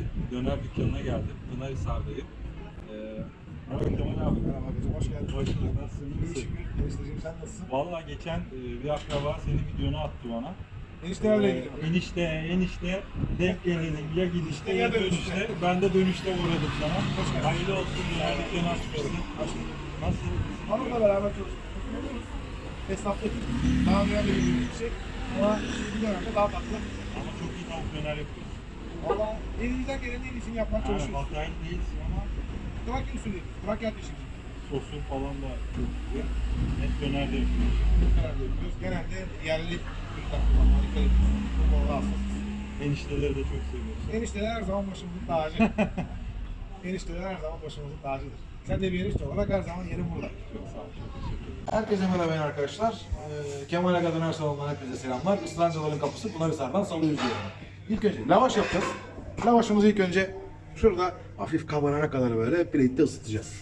yani döner dükkanına geldim. Pınarhisar'dayım. Ee, Merhaba Kemal abi. Merhaba abicim, hoş geldin. Hoş bulduk. Nasılsın? İyi Nasılsın? şükür. Enişteciğim sen nasılsın? Valla geçen e, bir akraba senin videonu attı bana. Eniştelerle Ee, ilgili. enişte, enişte denk gelelim ya gidişte ya Ya dönüşte. dönüşte. Ben de dönüşte uğradım sana. Hoş geldin. Hayırlı olsun. Döner dükkanı açmışsın. Nasıl? Hanımla beraber çalışıyoruz. Esnaflık. Daha önce de bir şey. Ama bu dönemde daha farklı. Ama çok iyi tavuk döner yapıyorsun. Valla elimizden gelenin en iyisini yapmaya Yani çalışıyoruz. Hataylı değilsin ama Trakya usulü. Trakya ateşi. sosun falan da çok güzel. Net döner de yapıyorsun. Genelde yapıyoruz. Genelde yerli ürünler kullanmaya dikkat ediyoruz. Bu konuda hassasız. Enişteleri de çok seviyorsun. Enişteler her zaman başımızın tacı. Enişteler her zaman başımızın tacıdır. Sen de bir enişte olarak her zaman yerin burada. Çok sağ ol. Çok teşekkür ederim. Herkese merhaba arkadaşlar. Ee, Kemal Aga Döner Salonu'ndan hepinize selamlar. Islancaların kapısı Pınarhisar'dan salıyoruz diyorum. İlk önce lavaş yapacağız. Lavaşımızı ilk önce şurada hafif kabarana kadar böyle plate'de ısıtacağız.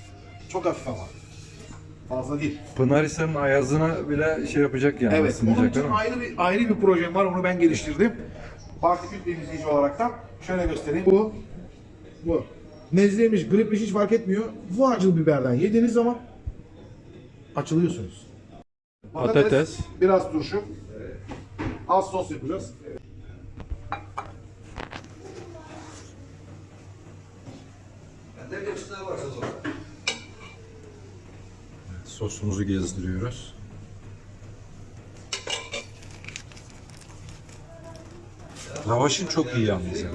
Çok hafif ama. Fazla değil. Pınarhisar'ın ayazına bile şey yapacak yani. Evet. Onun için ayrı bir ayrı bir projem var. Onu ben geliştirdim. Partikül temizleyici olaraktan şöyle göstereyim. Bu bu. Nezleymiş, gripmiş hiç fark etmiyor. Bu acılı biberden yediğiniz zaman açılıyorsunuz. Patates. biraz turşu. Az sos yapacağız. Sosumuzu gezdiriyoruz. Lavaşın çok iyi yalnız ya.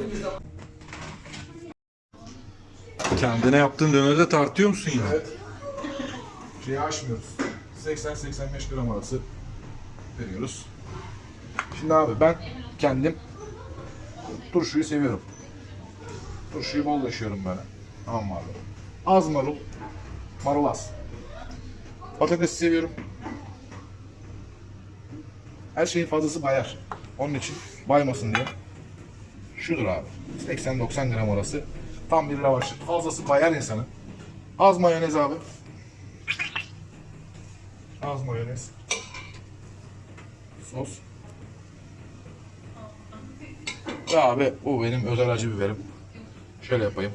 Kendine yaptığın dönerde tartıyor musun yine? Evet. Şeyi aşmıyoruz. 80-85 gram arası veriyoruz. Şimdi abi ben kendim turşuyu seviyorum. Turşuyu bol yaşıyorum böyle. Abi? Az marul. Marul az. Patatesi seviyorum. Her şeyin fazlası bayar. Onun için baymasın diye. Şudur abi. 80-90 gram arası. Tam bir lavaş. Fazlası bayar insanı. Az mayonez abi. Az mayonez. Sos. Ve abi bu benim özel acı biberim. Şöyle yapayım.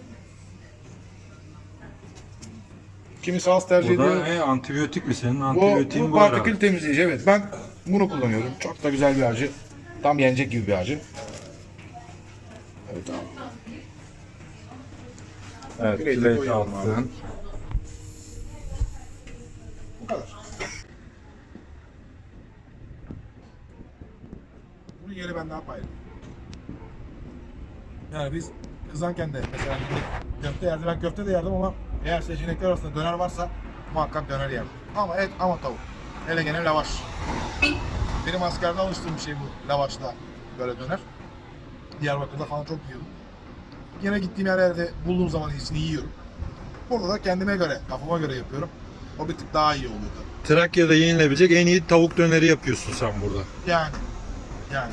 Kimisi az tercih Bu ediyor. da e, antibiyotik mi senin? Bu, Antibiyotiğin bu var partikül abi. temizleyici evet. Ben bunu kullanıyorum. Çok da güzel bir acı. Tam yenecek gibi bir acı. Evet abi. Evet, Plate plate abi. attın. Bu kadar. Bunun yeri benden apayrı. Yani biz kızanken de mesela köfte yerdim. Ben köfte de yerdim ama eğer seçenekler arasında döner varsa muhakkak döner yerdim. Ama et ama tavuk. Hele gene lavaş. Benim askerde alıştığım şey bu. Lavaşla böyle döner. Diyarbakır'da falan çok yiyordum. Yine gittiğim her yerde bulduğum zaman iyisini yiyorum. Burada da kendime göre, kafama göre yapıyorum. O bir tık daha iyi oluyor tabii. Trakya'da yenilebilecek en iyi tavuk döneri yapıyorsun sen burada. Yani. Yani.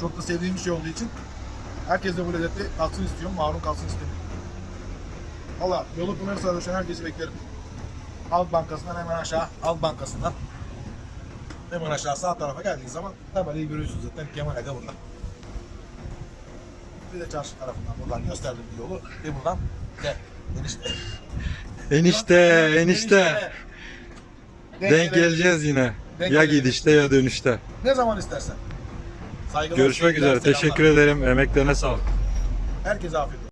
Çok da sevdiğim bir şey olduğu için herkes de bu lezzeti kalsın istiyorum, mahrum kalsın istemiyorum. Valla yolu Pınarhisar'a düşen herkesi beklerim. Alt bankasından hemen aşağı, alt bankasından hemen aşağı sağ tarafa geldiğiniz zaman tabelayı görüyorsunuz zaten Kemal Aga burada. Bir de çarşı tarafından buradan gösterdim bir yolu ve buradan de enişte. Enişte, enişte. Denk gelelim. geleceğiz yine. Denk Ya gidişte ya dönüşte. Ne zaman istersen. Saygılar, Görüşmek üzere. selamlar. Teşekkür ederim. Emeklerine sağlık. Herkese afiyet olsun.